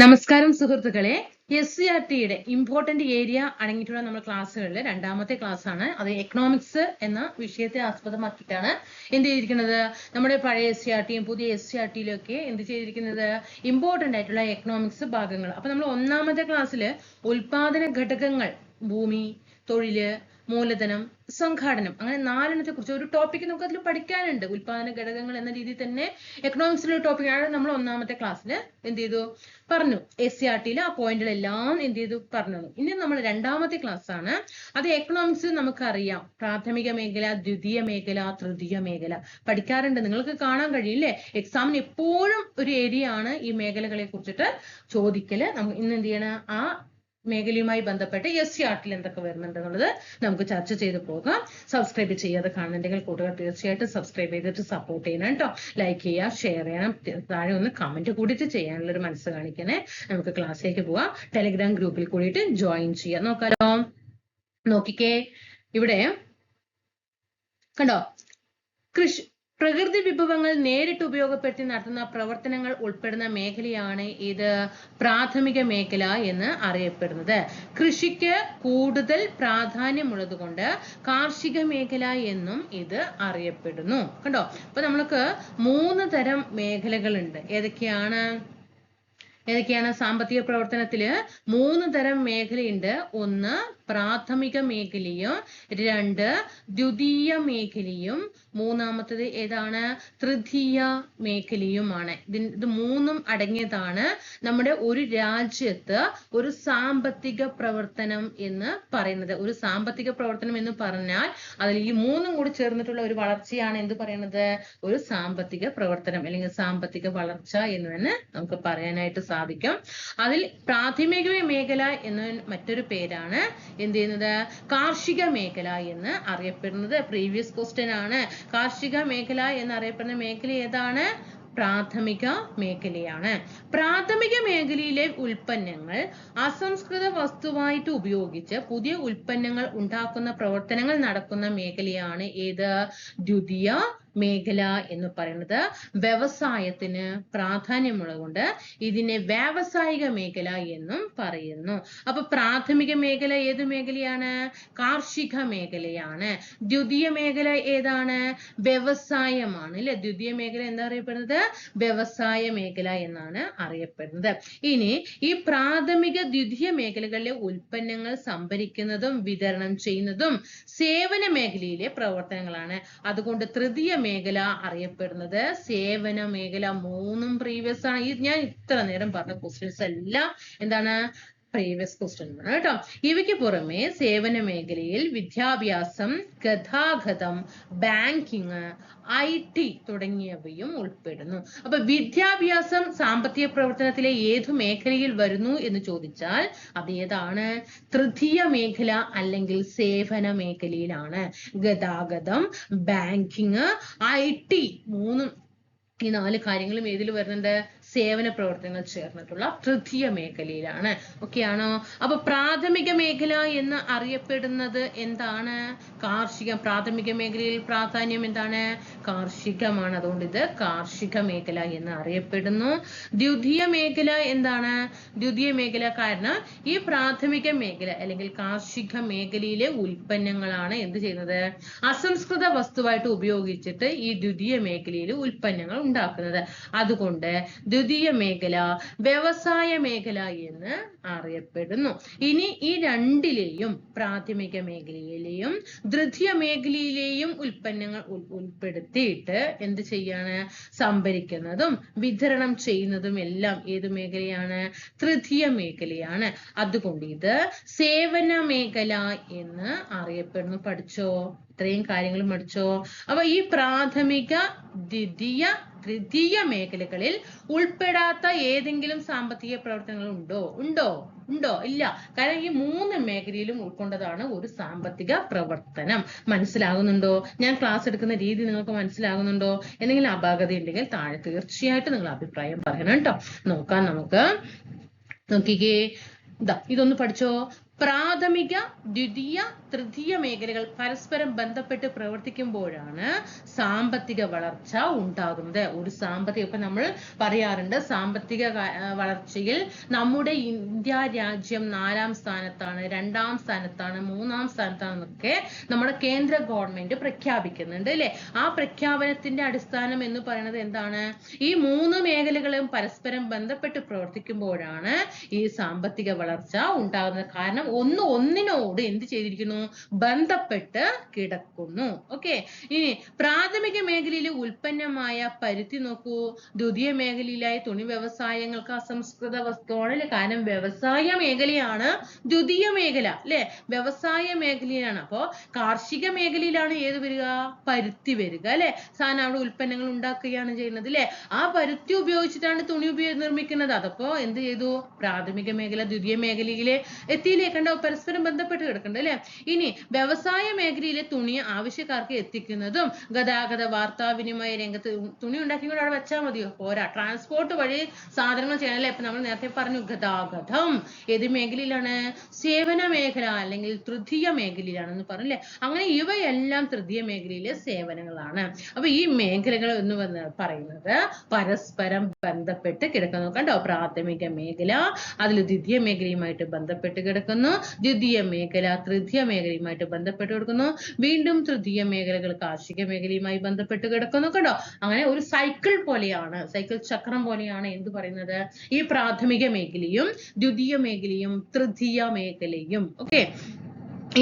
നമസ്കാരം സുഹൃത്തുക്കളെ. S C R ടിയുടെ ഇമ്പോർട്ടന്റ് ഏരിയ അടങ്ങിയിട്ടുള്ള നമ്മുടെ ക്ലാസ്സുകളിൽ രണ്ടാമത്തെ ക്ലാസ് ആണ് അത് എക്കണോമിക്സ് എന്ന വിഷയത്തെ ആസ്പദമാക്കിയിട്ടാണ് എന്ത് ചെയ്തിരിക്കുന്നത്? നമ്മുടെ പഴയ എസ് സി ആർ ടിയും പുതിയ എസ് സി ആർ ടിയിലും ഒക്കെ എന്ത് ചെയ്തിരിക്കുന്നത്? ഇമ്പോർട്ടന്റ് ആയിട്ടുള്ള എക്കണോമിക്സ് ഭാഗങ്ങൾ. അപ്പൊ നമ്മൾ ഒന്നാമത്തെ ക്ലാസ്സിൽ ഉൽപാദന ഘടകങ്ങൾ ഭൂമി തൊഴിൽ മൂലധനം സംഘാടനം അങ്ങനെ നാലെണ്ണത്തെ കുറിച്ച് ഒരു ടോപ്പിക് നമുക്ക് അതിൽ പഠിക്കാനുണ്ട്. ഉൽപാദന ഘടകങ്ങൾ എന്ന രീതിയിൽ തന്നെ എക്കണോമിക്സിലെ ടോപ്പിക്കാണ് നമ്മൾ ഒന്നാമത്തെ ക്ലാസ്സിൽ എന്ത് ചെയ്തു? പറഞ്ഞു. എസ് സി ആർ ടിയിൽ ആ പോയിന്റുകളെല്ലാം എന്ത് ചെയ്തു? പറഞ്ഞു. ഇനി നമ്മൾ രണ്ടാമത്തെ ക്ലാസ് ആണ്. അത് എക്കണോമിക്സ് നമുക്കറിയാം. പ്രാഥമിക മേഖല ദ്വിതീയ മേഖല തൃതീയ മേഖല. പഠിക്കാറുണ്ട്. നിങ്ങൾക്ക് കാണാൻ കഴിയില്ലേ? എക്സാമിന് എപ്പോഴും ഒരു ഏരിയ ആണ് ഈ മേഖലകളെ കുറിച്ചിട്ട് ചോദിക്കൽ. നമുക്ക് ഇന്ന് എന്ത് ചെയ്യണം? ആ മേഖലയുമായി ബന്ധപ്പെട്ട് എസ് സി ആർട്ടിൽ എന്തൊക്കെ വരുന്നുണ്ട് എന്നുള്ളത് നമുക്ക് ചർച്ച ചെയ്ത് പോകാം. സബ്സ്ക്രൈബ് ചെയ്യാതെ കാണുന്നുണ്ടെങ്കിൽ കൂട്ടുകാർ തീർച്ചയായിട്ടും സബ്സ്ക്രൈബ് ചെയ്തിട്ട് സപ്പോർട്ട് ചെയ്യണം കേട്ടോ ലൈക്ക് ചെയ്യുക ഷെയർ ചെയ്യണം. താഴെ ഒന്ന് കമന്റ് കൂടിയിട്ട് ചെയ്യാനുള്ള ഒരു മനസ്സ് കാണിക്കണേ. നമുക്ക് ക്ലാസ്സിലേക്ക് പോവാം. ടെലിഗ്രാം ഗ്രൂപ്പിൽ കൂടിയിട്ട് ജോയിൻ ചെയ്യാം. നോക്കാലോ. നോക്കിക്കേ. ഇവിടെ കണ്ടോ? കൃഷി പ്രകൃതി വിഭവങ്ങൾ നേരിട്ട് ഉപയോഗപ്പെടുത്തി നടത്തുന്ന പ്രവർത്തനങ്ങൾ ഉൾപ്പെടുന്ന മേഖലയാണ് ഇത് പ്രാഥമിക മേഖല എന്ന് അറിയപ്പെടുന്നത്. കൃഷിക്ക് കൂടുതൽ പ്രാധാന്യമുള്ളതുകൊണ്ട് കാർഷിക മേഖല എന്നും ഇത് അറിയപ്പെടുന്നു. കണ്ടോ? അപ്പൊ നമ്മൾക്ക് മൂന്ന് തരം മേഖലകളുണ്ട്. ഏതൊക്കെയാണ്? ഏതൊക്കെയാണ്? സാമ്പത്തിക പ്രവർത്തനത്തിൽ മൂന്ന് തരം മേഖലയുണ്ട്. ഒന്ന് പ്രാഥമിക മേഖലയും രണ്ട് ദ്വിതീയ മേഖലയും. മൂന്നാമത്തത് ഏതാണ്? തൃതീയ മേഖലയുമാണ്. ഇതിന് ഇത് മൂന്നും അടങ്ങിയതാണ് നമ്മുടെ ഒരു രാജ്യത്ത് ഒരു സാമ്പത്തിക പ്രവർത്തനം എന്ന് പറയുന്നത്. ഒരു സാമ്പത്തിക പ്രവർത്തനം എന്ന് പറഞ്ഞാൽ അതിൽ ഈ മൂന്നും കൂടി ചേർന്നിട്ടുള്ള ഒരു വളർച്ചയാണ് എന്ത് പറയുന്നത്? ഒരു സാമ്പത്തിക പ്രവർത്തനം അല്ലെങ്കിൽ സാമ്പത്തിക വളർച്ച എന്ന് തന്നെ നമുക്ക് പറയാനായിട്ട് അതിൽ പ്രാഥമിക മേഖല എന്ന മറ്റൊരു പേരാണ് എന്ത് ചെയ്യുന്നത്? കാർഷിക മേഖല എന്ന് അറിയപ്പെടുന്നത്. പ്രീവിയസ് ക്വസ്റ്റ്യൻ ആണ്. കാർഷിക മേഖല എന്ന് അറിയപ്പെടുന്ന മേഖല ഏതാണ്? പ്രാഥമിക മേഖലയാണ്. പ്രാഥമിക മേഖലയിലെ ഉൽപ്പന്നങ്ങൾ അസംസ്കൃത വസ്തുവായിട്ട് ഉപയോഗിച്ച് പുതിയ ഉൽപ്പന്നങ്ങൾ ഉണ്ടാക്കുന്ന പ്രവർത്തനങ്ങൾ നടക്കുന്ന മേഖലയാണ് ഏത്? ദ്വിതീയ മേഖല എന്ന് പറയുന്നത് വ്യവസായത്തിന് പ്രാധാന്യമുള്ളതുകൊണ്ട് ഇതിനെ വ്യാവസായിക മേഖല എന്നും പറയുന്നു. അപ്പൊ പ്രാഥമിക മേഖല ഏത് മേഖലയാണ്? കാർഷിക മേഖലയാണ്. ദ്വിതീയ മേഖല ഏതാണ്? വ്യവസായമാണ് അല്ലെ? ദ്വിതീയ മേഖല എന്താ അറിയപ്പെടുന്നത്? വ്യവസായ മേഖല എന്നാണ് അറിയപ്പെടുന്നത്. ഇനി ഈ പ്രാഥമിക ദ്വിതീയ മേഖലകളിലെ ഉൽപ്പന്നങ്ങൾ സംഭരിക്കുന്നതും വിതരണം ചെയ്യുന്നതും സേവന മേഖലയിലെ പ്രവർത്തനങ്ങളാണ്. അതുകൊണ്ട് തൃതീയ മേഖല അറിയപ്പെടുന്നത്. സേവന മേഖല മൂന്നും പ്രീവിയസ് ആണ് ഈ ഞാൻ ഇത്ര നേരം പറഞ്ഞ ക്വസ്റ്റ്യൻസ് എല്ലാം എന്താണ് പ്രീവിയസ് ക്വസ്റ്റ്യൻ ആണ് കേട്ടോ. ഇവയ്ക്ക് പുറമെ സേവന മേഖലയിൽ വിദ്യാഭ്യാസം ഗതാഗതം ബാങ്കിങ് ഐ ടി തുടങ്ങിയവയും ഉൾപ്പെടുന്നു. അപ്പൊ വിദ്യാഭ്യാസം സാമ്പത്തിക പ്രവർത്തനത്തിലെ ഏതു മേഖലയിൽ വരുന്നു എന്ന് ചോദിച്ചാൽ അത് ഏതാണ്? തൃതീയ മേഖല അല്ലെങ്കിൽ സേവന മേഖലയിലാണ്. ഗതാഗതം ബാങ്കിങ് ഐ ടി മൂന്നും ഈ നാല് കാര്യങ്ങളും ഏതിൽ വരുന്നുണ്ട്? സേവന പ്രവർത്തനങ്ങൾ ചേർന്നിട്ടുള്ള തൃതീയ മേഖലയിലാണ്. ആണോ അപ്പൊ പ്രാഥമിക മേഖല എന്ന് അറിയപ്പെടുന്നത് എന്താണ്? കാർഷിക പ്രാഥമിക മേഖലയിൽ പ്രാധാന്യം എന്താണ്? കാർഷികമാണ്. അതുകൊണ്ട് ഇത് കാർഷിക മേഖല എന്ന് അറിയപ്പെടുന്നു. ദ്വിതീയ മേഖല എന്താണ്? ദ്വിതീയ മേഖല കാരണം ഈ പ്രാഥമിക മേഖല അല്ലെങ്കിൽ കാർഷിക മേഖലയിലെ ഉൽപ്പന്നങ്ങളാണ് എന്ത് ചെയ്യുന്നത്? അസംസ്കൃത വസ്തുവായിട്ട് ഉപയോഗിച്ചിട്ട് ഈ ദ്വിതീയ മേഖലയിൽ ഉൽപ്പന്നങ്ങൾ ഉണ്ടാക്കുന്നത്. അതുകൊണ്ട് മേഖല വ്യവസായ മേഖല എന്ന് അറിയപ്പെടുന്നു. ഇനി ഈ രണ്ടിലെയും പ്രാഥമിക മേഖലയിലെയും ദ്വിതീയ മേഖലയിലെയും ഉൽപ്പന്നങ്ങൾ ഉൾ- ഉൾപ്പെടുത്തിയിട്ട് എന്ത് ചെയ്യാണ്? സംഭരിക്കുന്നതും വിതരണം ചെയ്യുന്നതും എല്ലാം ഏത് മേഖലയാണ്? തൃതീയ മേഖലയാണ്. അതുകൊണ്ട് ഇത് സേവന മേഖല എന്ന് അറിയപ്പെടുന്നു. പഠിച്ചോ? ഇത്രയും കാര്യങ്ങൾ പഠിച്ചോ? അപ്പൊ ഈ പ്രാഥമിക ദ്വിതീയ തൃതീയ മേഖലകളിൽ ഉൾപ്പെടാത്ത ഏതെങ്കിലും സാമ്പത്തിക പ്രവർത്തനങ്ങൾ ഉണ്ടോ? ഉണ്ടോ? ഉണ്ടോ? ഇല്ല. കാരണം ഈ മൂന്ന് മേഖലയിലും ഉൾക്കൊണ്ടതാണ് ഒരു സാമ്പത്തിക പ്രവർത്തനം. മനസ്സിലാകുന്നുണ്ടോ? ഞാൻ ക്ലാസ് എടുക്കുന്ന രീതി നിങ്ങൾക്ക് മനസ്സിലാകുന്നുണ്ടോ? എന്തെങ്കിലും അപാകത ഉണ്ടെങ്കിൽ താഴെ തീർച്ചയായിട്ടും നിങ്ങൾ അഭിപ്രായം പറയണം കേട്ടോ. നോക്കാം നമുക്ക്. നോക്കിക്കേ. ഇതാ ഇതൊന്ന് പഠിച്ചോ? പ്രാഥമിക ദ്വിതീയ തൃതീയ മേഖലകൾ പരസ്പരം ബന്ധപ്പെട്ട് പ്രവർത്തിക്കുമ്പോഴാണ് സാമ്പത്തിക വളർച്ച ഉണ്ടാകുന്നത്. ഒരു സാമ്പത്തിക ഇപ്പൊ നമ്മൾ പറയാറുണ്ട് സാമ്പത്തിക വളർച്ചയിൽ നമ്മുടെ ഇന്ത്യ രാജ്യം നാലാം സ്ഥാനത്താണ് രണ്ടാം സ്ഥാനത്താണ് മൂന്നാം സ്ഥാനത്താണ് സ്ഥാനത്താണെന്നൊക്കെ നമ്മുടെ കേന്ദ്ര ഗവൺമെന്റ് പ്രഖ്യാപിക്കുന്നുണ്ട് അല്ലെ? ആ പ്രഖ്യാപനത്തിന്റെ അടിസ്ഥാനം എന്ന് പറയുന്നത് എന്താണ്? ഈ മൂന്ന് മേഖലകളും പരസ്പരം ബന്ധപ്പെട്ട് പ്രവർത്തിക്കുമ്പോഴാണ് ഈ സാമ്പത്തിക വളർച്ച ഉണ്ടാകുന്നത്. കാരണം ഒന്ന് ഒന്നിനോട് എന്ത് ചെയ്തിരിക്കുന്നു? ബന്ധപ്പെട്ട് കിടക്കുന്നു. ഓക്കെ ഇനി പ്രാഥമിക മേഖലയിലെ ഉൽപ്പന്നമായ പരുത്തി നോക്കൂ. ദ്വിതീയ മേഖലയിലായി തുണി വ്യവസായങ്ങൾക്ക് അസംസ്കൃത വസ്തുവാണ്. കാരണം വ്യവസായ മേഖലയാണ് ദ്വിതീയ മേഖല. അല്ലെ? വ്യവസായ മേഖലയാണ് അപ്പോ കാർഷിക മേഖലയിലാണ് ഏത് വരിക? പരുത്തി വരിക. അല്ലെ? സാധനം അവിടെ ഉൽപ്പന്നങ്ങൾ ഉണ്ടാക്കുകയാണ് ചെയ്യുന്നത്. അല്ലെ? ആ പരുത്തി ഉപയോഗിച്ചിട്ടാണ് തുണി ഉപയോഗ നിർമ്മിക്കുന്നത്. അതപ്പോ എന്ത് ചെയ്തു? പ്രാഥമിക മേഖല ദ്വിതീയ മേഖലയിലെ എത്തിയില്ലേ? കണ്ടോ പരസ്പരം ബന്ധപ്പെട്ട് കിടക്കണ്ട അല്ലെ? ഇനി വ്യവസായ മേഖലയിലെ തുണി ആവശ്യക്കാർക്ക് എത്തിക്കുന്നതും ഗതാഗത വാർത്താവിനിമയ രംഗത്ത് തുണി ഉണ്ടാക്കി കൂടെ അവിടെ വെച്ചാൽ മതിയോ? പോരാ. ട്രാൻസ്പോർട്ട് വഴി സാധനങ്ങൾ ചെയ്യണം അല്ലെ ഇപ്പൊ നമ്മൾ നേരത്തെ പറഞ്ഞു ഗതാഗതം ഏത് മേഖലയിലാണ്? സേവന മേഖല അല്ലെങ്കിൽ തൃതീയ മേഖലയിലാണെന്ന് പറഞ്ഞല്ലേ? അങ്ങനെ ഇവയെല്ലാം തൃതീയ മേഖലയിലെ സേവനങ്ങളാണ്. അപ്പൊ ഈ മേഖലകൾ എന്ന് പറയുന്നത് പരസ്പരം ബന്ധപ്പെട്ട് കിടക്കുന്നു. കണ്ടോ? പ്രാഥമിക മേഖല അതിൽ ദ്വിതീയ മേഖലയുമായിട്ട് ബന്ധപ്പെട്ട് കിടക്കുന്നു. ദ്വിതീയ മേഖല തൃതീയ മേഖലയുമായിട്ട് ബന്ധപ്പെട്ട് കൊടുക്കുന്നു. വീണ്ടും തൃതീയ മേഖലകൾ കാർഷിക മേഖലയുമായി ബന്ധപ്പെട്ട് കിടക്കുന്നു കണ്ടോ അങ്ങനെ ഒരു സൈക്കിൾ പോലെയാണ് സൈക്കിൾ ചക്രം പോലെയാണ് എന്ത് പറയുന്നത്? ഈ പ്രാഥമിക മേഖലയും ദ്വിതീയ മേഖലയും തൃതീയ മേഖലയും. ഓക്കെ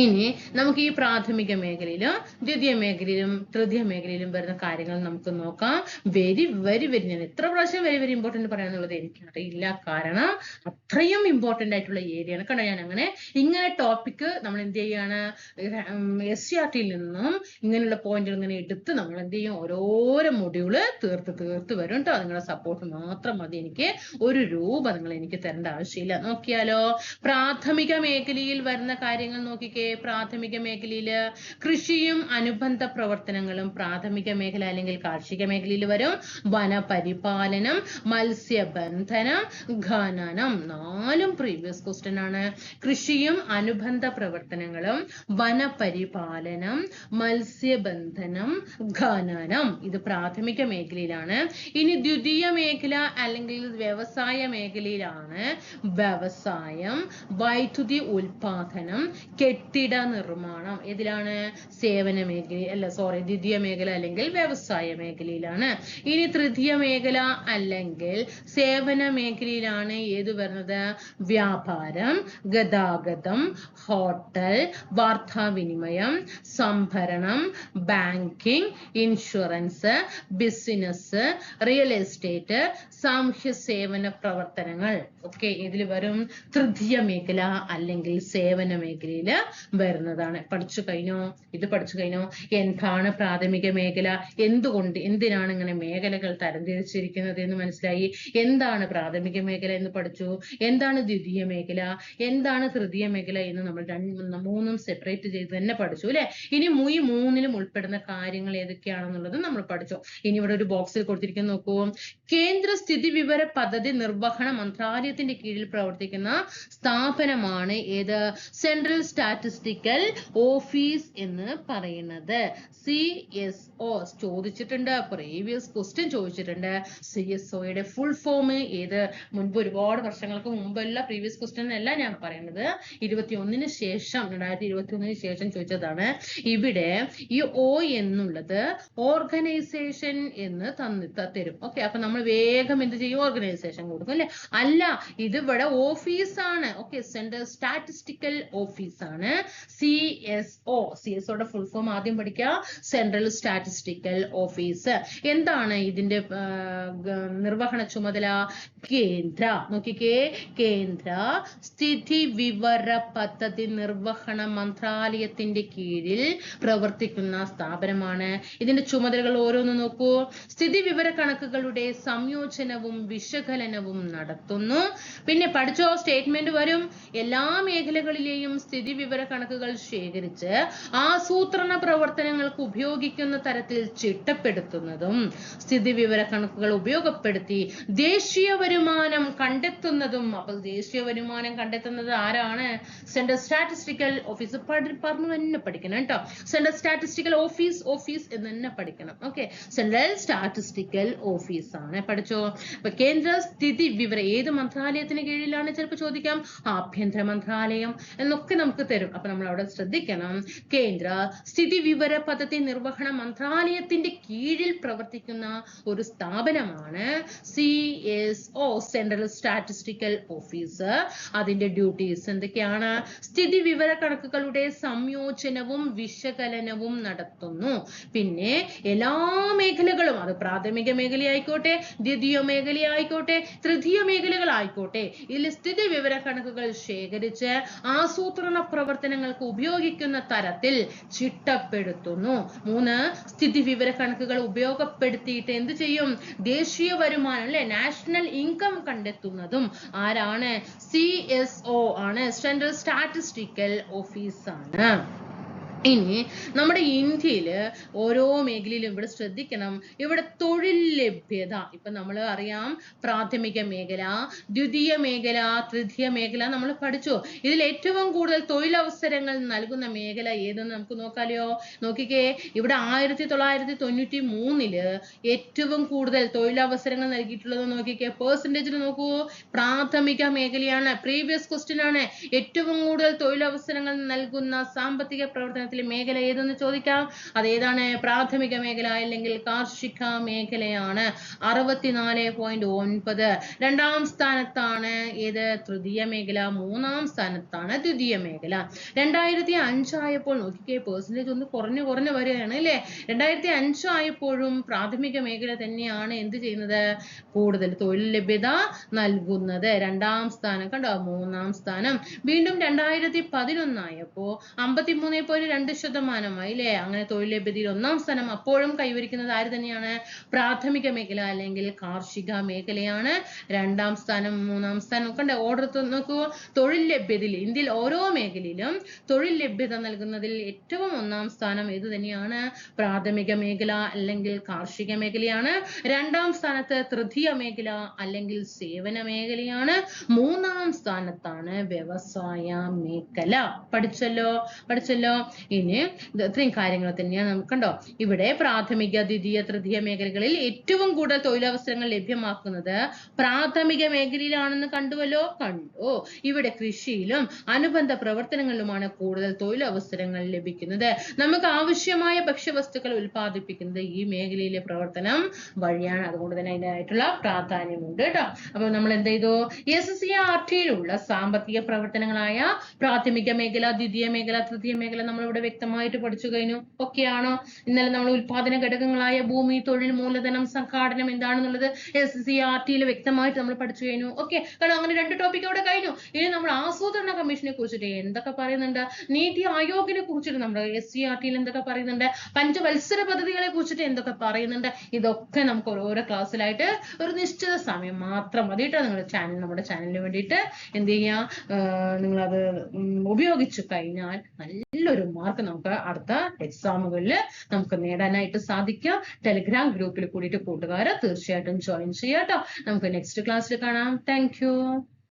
ഇനി നമുക്ക് ഈ പ്രാഥമിക മേഖലയിലും ദ്വിതീയ മേഖലയിലും തൃതീയ മേഖലയിലും വരുന്ന കാര്യങ്ങൾ നമുക്ക് നോക്കാം. Very very very. ഞാൻ എത്ര പ്രാവശ്യം വെരി വെരി ഇമ്പോർട്ടന്റ് പറയാന്നുള്ളത് എനിക്കറിയില്ല. കാരണം അത്രയും ഇമ്പോർട്ടന്റ് ആയിട്ടുള്ള ഏരിയ ആണ്. കണ്ടോ? ഞാൻ അങ്ങനെ ഇങ്ങനെ ടോപ്പിക് നമ്മൾ എന്ത് ചെയ്യാണ്? എസ് സി ആർ ടിയിൽ നിന്നും ഇങ്ങനെയുള്ള പോയിന്റുകൾ ഇങ്ങനെ എടുത്ത് നമ്മൾ എന്ത് ചെയ്യും? ഓരോരോ മൊഡ്യൂൾ തീർത്ത് തീർത്ത് വരും കേട്ടോ നിങ്ങളുടെ സപ്പോർട്ട് മാത്രം മതി. എനിക്ക് ഒരു രൂപ നിങ്ങൾ എനിക്ക് തരേണ്ട ആവശ്യമില്ല. നോക്കിയാലോ? പ്രാഥമിക മേഖലയിൽ വരുന്ന കാര്യങ്ങൾ നോക്കിക്കേ പ്രാഥമിക മേഖലയിൽ കൃഷിയും അനുബന്ധ പ്രവർത്തനങ്ങളും പ്രാഥമിക മേഖല അല്ലെങ്കിൽ കാർഷിക മേഖലയിൽ വരും. വനപരിപാലനം മത്സ്യബന്ധനം ഖനനം നാലും പ്രീവിയസ് ക്വസ്റ്റ്യൻ ആണ്. കൃഷിയും അനുബന്ധ പ്രവർത്തനങ്ങളും വനപരിപാലനം മത്സ്യബന്ധനം ഖനനം ഇത് പ്രാഥമിക മേഖലയിലാണ്. ഇനി ദ്വിതീയ മേഖല അല്ലെങ്കിൽ വ്യവസായ മേഖലയിലാണ് വ്യവസായം വൈദ്യുതി ഉൽപാദനം കെട്ടിട നിർമ്മാണം ഏതിലാണ്? സേവന മേഖല അല്ല സോറി ദ്വിതീയ മേഖല അല്ലെങ്കിൽ വ്യവസായ മേഖലയിലാണ്. ഇനി തൃതീയ മേഖല അല്ലെങ്കിൽ സേവന മേഖലയിലാണ് ഏത് വരുന്നത്? വ്യാപാരം ഗതാഗതം ഹോട്ടൽ വാർത്താവിനിമയം സംഭരണം banking insurance business real estate സാമൂഹ്യ സേവന പ്രവർത്തനങ്ങൾ. ഒക്കെ ഇതിൽ വരും തൃതീയ മേഖല അല്ലെങ്കിൽ സേവന മേഖലയിൽ വരുന്നതാണ്. പഠിച്ചു കഴിഞ്ഞോ? ഇത് പഠിച്ചു കഴിഞ്ഞോ? എന്താണ് പ്രാഥമിക മേഖല? എന്തുകൊണ്ട്? എന്തിനാണ് ഇങ്ങനെ മേഖലകൾ തരംതിരിച്ചിരിക്കുന്നത് എന്ന് മനസ്സിലായി? എന്താണ് പ്രാഥമിക മേഖല എന്ന് പഠിച്ചു? എന്താണ് ദ്വിതീയ മേഖല? എന്താണ് തൃതീയ മേഖല എന്ന് നമ്മൾ രണ്ട് മൂന്നും സെപ്പറേറ്റ് ചെയ്ത് തന്നെ പഠിച്ചു അല്ലെ? ഇനി ഈ മൂന്നിലും ഉൾപ്പെടുന്ന കാര്യങ്ങൾ ഏതൊക്കെയാണെന്നുള്ളത് നമ്മൾ പഠിച്ചു. ഇനി ഇവിടെ ഒരു ബോക്സിൽ കൊടുത്തിരിക്കുന്ന നോക്കൂ. കേന്ദ്ര സ്ഥിതി വിവര പദ്ധതി നിർവഹണ മന്ത്രാലയത്തിന്റെ കീഴിൽ പ്രവർത്തിക്കുന്ന സ്ഥാപനമാണ് ഏത്? സെൻട്രൽ സ്റ്റാറ്റിസ്റ്റിക്കൽ ഓഫീസ് എന്ന് പറയുന്നത്. സി എസ് ഒ ചോദിച്ചിട്ടുണ്ട്. പ്രീവിയസ് ക്വസ്റ്റ്യൻ ചോദിച്ചിട്ടുണ്ട്. സി എസ് ഒയുടെ ഫുൾ ഫോം ഏത്? മുൻപ് ഒരുപാട് വർഷങ്ങൾക്ക് മുമ്പല്ല പ്രീവിയസ് ക്വസ്റ്റ്യൻ അല്ല ഞാൻ പറയുന്നത്. ഇരുപത്തി ഒന്നിന് ശേഷം രണ്ടായിരത്തി ഇരുപത്തി ഒന്നിന് ശേഷം ചോദിച്ചതാണ്. ഇവിടെ ഈ ഒ എന്നുള്ളത് ഓർഗനൈസേഷൻ എന്ന് തന്നി തരും. ഓക്കെ അപ്പൊ നമ്മൾ വേഗം എന്ത് ചെയ്യും? ഓർഗനൈസേഷൻ കൊടുക്കും അല്ലെ? അല്ല ഇത് ഇവിടെ ഓഫീസാണ് ഓക്കെ സെൻട്രൽ സ്റ്റാറ്റിസ്റ്റിക്കൽ ഓഫീസാണ് C S O C S ഒയുടെ ഫുൾ ഫോം ആദ്യം പഠിക്കുക. സെൻട്രൽ സ്റ്റാറ്റിസ്റ്റിക്കൽ ഓഫീസ് എന്താണ് ഇതിന്റെ നിർവഹണ ചുമതല? കേന്ദ്ര. നോക്കിക്കേ. കേന്ദ്ര സ്ഥിതി വിവര പദ്ധതി നിർവഹണ മന്ത്രാലയത്തിന്റെ കീഴിൽ പ്രവർത്തിക്കുന്ന സ്ഥാപനമാണ്. ഇതിന്റെ ചുമതലകൾ ഓരോന്ന് നോക്കൂ. സ്ഥിതി വിവര കണക്കുകളുടെ സംയോജനവും വിശകലനവും നടത്തുന്നു. പിന്നെ പഠിച്ചോ സ്റ്റേറ്റ്മെന്റ് വരും. എല്ലാ മേഖലകളിലെയും സ്ഥിതി വിവര കണക്കുകൾ ശേഖരിച്ച് ആസൂത്രണ പ്രവർത്തനങ്ങൾക്ക് ഉപയോഗിക്കുന്ന തരത്തിൽ ചിട്ടപ്പെടുത്തുന്നതും സ്ഥിതിവിവര കണക്കുകൾ ഉപയോഗപ്പെടുത്തി ദേശീയ വരുമാനം കണ്ടെത്തുന്നതും അപ്പോൾ ദേശീയ വരുമാനം കണ്ടെത്തുന്നത് ആരാണ്? സെൻട്രൽ സ്റ്റാറ്റിസ്റ്റിക്കൽ ഓഫീസ് പറഞ്ഞു തന്നെ പഠിക്കണം കേട്ടോ. സെൻട്രൽ സ്റ്റാറ്റിസ്റ്റിക്കൽ ഓഫീസ് ഓഫീസ് എന്ന് തന്നെ പഠിക്കണം. ഓക്കെ സെൻട്രൽ സ്റ്റാറ്റിസ്റ്റിക്കൽ ഓഫീസ് ആണ്. പഠിച്ചോ? അപ്പൊ കേന്ദ്ര സ്ഥിതി വിവരം ഏത് മന്ത്രാലയത്തിന് കീഴിലാണ് ചിലപ്പോൾ ചോദിക്കാം? ആഭ്യന്തര മന്ത്രാലയം എന്നൊക്കെ നമുക്ക് തരും. അപ്പൊ നമ്മൾ അവിടെ ശ്രദ്ധിക്കണം. കേന്ദ്ര സ്ഥിതി വിവര പദ്ധതി നിർവഹണ മന്ത്രാലയത്തിന്റെ കീഴിൽ പ്രവർത്തിക്കുന്ന ഒരു സ്ഥാപനമാണ് C S O central statistical office അതിന്റെ ഡ്യൂട്ടീസ് എന്തൊക്കെയാണ്? സ്ഥിതി വിവര കണക്കുകളുടെ സംയോജനവും വിശകലനവും നടത്തുന്നു. പിന്നെ എല്ലാ മേഖലകളും അത് പ്രാഥമിക മേഖലയായിക്കോട്ടെ ദ്വിതീയ മേഖലയായിക്കോട്ടെ തൃതീയ മേഖലകളായിക്കോട്ടെ ഇതിൽ സ്ഥിതി വിവര കണക്കുകൾ ശേഖരിച്ച് ആസൂത്രണ പ്രവർത്തനങ്ങൾക്ക് ഉപയോഗിക്കുന്ന തരത്തിൽ ചിട്ടപ്പെടുത്തുന്നു. മൂന്ന് സ്ഥിതി വിവര കണക്കുകൾ ഉപയോഗപ്പെടുത്തിയിട്ട് എന്ത് ചെയ്യും? ദേശീയ വരുമാനം അല്ലെ? നാഷണൽ ഇൻകം കണ്ടെത്തുന്നതും ആരാണ്? സി എസ് ഒ ആണ് സെൻട്രൽ സ്റ്റാറ്റിസ്റ്റിക്കൽ ഓഫീസാണ് ഇനി നമ്മുടെ ഇന്ത്യയിൽ ഓരോ മേഖലയിലും ഇവിടെ ശ്രദ്ധിക്കണം. ഇവിടെ തൊഴിൽ ലഭ്യത. ഇപ്പൊ നമ്മൾ അറിയാം പ്രാഥമിക മേഖല ദ്വിതീയ മേഖല തൃതീയ മേഖല നമ്മൾ പഠിച്ചു. ഇതിൽ ഏറ്റവും കൂടുതൽ തൊഴിലവസരങ്ങൾ നൽകുന്ന മേഖല ഏതെന്ന് നമുക്ക് നോക്കാലോ? നോക്കിക്കേ ഇവിടെ ആയിരത്തി തൊള്ളായിരത്തി തൊണ്ണൂറ്റി മൂന്നിൽ ഏറ്റവും കൂടുതൽ തൊഴിലവസരങ്ങൾ നൽകിയിട്ടുള്ളത് നോക്കിക്കേ. പേഴ്സന്റേജിൽ നോക്കൂ. പ്രാഥമിക മേഖലയാണ്. പ്രീവിയസ് ക്വസ്റ്റ്യൻ ആണ്. ഏറ്റവും കൂടുതൽ തൊഴിലവസരങ്ങൾ നൽകുന്ന സാമ്പത്തിക പ്രവർത്തനത്തിൽ മേഖല ഏതെന്ന് ചോദിക്കാം? അത് ഏതാണ്? പ്രാഥമിക മേഖല അല്ലെങ്കിൽ കാർഷിക മേഖലയാണ്. അറുപത്തിനാല് പോയിന്റ് ഒൻപത്. രണ്ടാം സ്ഥാനത്താണ് ഏത്? തൃതീയ മേഖല. മൂന്നാം സ്ഥാനത്താണ് ദ്വിതീയ മേഖല. രണ്ടായിരത്തി അഞ്ചായപ്പോൾ നോക്കിക്കേ പേഴ്സന്റേജ് ഒന്ന് കുറഞ്ഞു കുറഞ്ഞു വരികയാണ് അല്ലേ? രണ്ടായിരത്തി അഞ്ചായപ്പോഴും പ്രാഥമിക മേഖല തന്നെയാണ് എന്ത് ചെയ്യുന്നത്? കൂടുതൽ തൊഴിൽ ലഭ്യത നൽകുന്നത്. രണ്ടാം സ്ഥാനം കണ്ടോ? മൂന്നാം സ്ഥാനം. വീണ്ടും രണ്ടായിരത്തി പതിനൊന്നായപ്പോ അമ്പത്തിമൂന്ന് പോയിന്റ് രണ്ട് ശതമാനമായി അല്ലേ അങ്ങനെ തൊഴിൽ ലഭ്യതയിൽ ഒന്നാം സ്ഥാനം അപ്പോഴും കൈവരിക്കുന്നത് ആര് തന്നെയാണ്? പ്രാഥമിക മേഖല അല്ലെങ്കിൽ കാർഷിക മേഖലയാണ്. രണ്ടാം സ്ഥാനം മൂന്നാം സ്ഥാനം കണ്ടേ ഓർഡർ നോക്കൂ. തൊഴിൽ ലഭ്യതയിൽ ഇന്ത്യയിൽ ഓരോ മേഖലയിലും തൊഴിൽ ലഭ്യത നൽകുന്നതിൽ ഏറ്റവും ഒന്നാം സ്ഥാനം ഏത് തന്നെയാണ്? പ്രാഥമിക മേഖല അല്ലെങ്കിൽ കാർഷിക മേഖലയാണ്. രണ്ടാം സ്ഥാനത്ത് തൃതീയ മേഖല അല്ലെങ്കിൽ സേവന മേഖലയാണ്. മൂന്നാം സ്ഥാനത്താണ് വ്യവസായ മേഖല. പഠിച്ചല്ലോ? പഠിച്ചല്ലോ? ഇനി ഇത് ഇത്രയും കാര്യങ്ങൾ തന്നെയാണ് നമുക്ക് കണ്ടോ? ഇവിടെ പ്രാഥമിക ദ്വിതീയ തൃതീയ മേഖലകളിൽ ഏറ്റവും കൂടുതൽ തൊഴിലവസരങ്ങൾ ലഭ്യമാക്കുന്നത് പ്രാഥമിക മേഖലയിലാണെന്ന് കണ്ടുവല്ലോ? കണ്ടു. ഇവിടെ കൃഷിയിലും അനുബന്ധ പ്രവർത്തനങ്ങളിലുമാണ് കൂടുതൽ തൊഴിലവസരങ്ങൾ ലഭിക്കുന്നത്. നമുക്ക് ആവശ്യമായ ഭക്ഷ്യവസ്തുക്കൾ ഉൽപ്പാദിപ്പിക്കുന്നത് ഈ മേഖലയിലെ പ്രവർത്തനം വഴിയാണ്. അതുകൊണ്ട് തന്നെ അതിന്റെതായിട്ടുള്ള പ്രാധാന്യമുണ്ട് കേട്ടോ. അപ്പൊ നമ്മൾ എന്ത് ചെയ്തു? എസ് സി ആർ ടിയിലുള്ള സാമ്പത്തിക പ്രവർത്തനങ്ങളായ പ്രാഥമിക മേഖല ദ്വിതീയ മേഖല തൃതീയ മേഖല നമ്മൾ ഇവിടെ വ്യക്തമായിട്ട് പഠിച്ചു കഴിഞ്ഞു. ഒക്കെയാണോ ഇന്നലെ നമ്മൾ ഉൽപാദന ഘടകങ്ങളായ ഭൂമി തൊഴിൽ മൂലധനം സംഘാടനം എന്താണെന്നുള്ളത് എസ് സി ആർ ടിയിൽ വ്യക്തമായിട്ട് നമ്മൾ പഠിച്ചു കഴിഞ്ഞു. ഓക്കെ കാരണം അങ്ങനെ രണ്ട് ടോപ്പിക് അവിടെ കഴിഞ്ഞു. ഇനി നമ്മൾ ആസൂത്രണ കമ്മീഷനെ കുറിച്ചിട്ട് എന്തൊക്കെ പറയുന്നുണ്ട്? നീതി ആയോഗിനെ കുറിച്ചിട്ട് നമ്മൾ എസ് സി ആർ ടിയിൽ എന്തൊക്കെ പറയുന്നുണ്ട്? പഞ്ചവത്സര പദ്ധതികളെ കുറിച്ചിട്ട് എന്തൊക്കെ പറയുന്നുണ്ട്? ഇതൊക്കെ നമുക്ക് ഓരോരോ ക്ലാസ്സിലായിട്ട് ഒരു നിശ്ചിത സമയം മാത്രം മതി കേട്ടോ നിങ്ങളുടെ ചാനൽ നമ്മുടെ ചാനലിന് വേണ്ടിയിട്ട് എന്ത് ചെയ്യുക നിങ്ങളത് ഉപയോഗിച്ചു കഴിഞ്ഞാൽ നല്ലൊരു മാർക്ക് നമുക്ക് അടുത്ത എക്സാമുകളിൽ നമുക്ക് നേടാനായിട്ട് സാധിക്കും. ടെലിഗ്രാം ഗ്രൂപ്പിൽ കൂടിയിട്ട് കൂട്ടുകാർ തീർച്ചയായിട്ടും ജോയിൻ ചെയ്യാം കേട്ടോ നമുക്ക് നെക്സ്റ്റ് ക്ലാസ്സിൽ കാണാം. താങ്ക്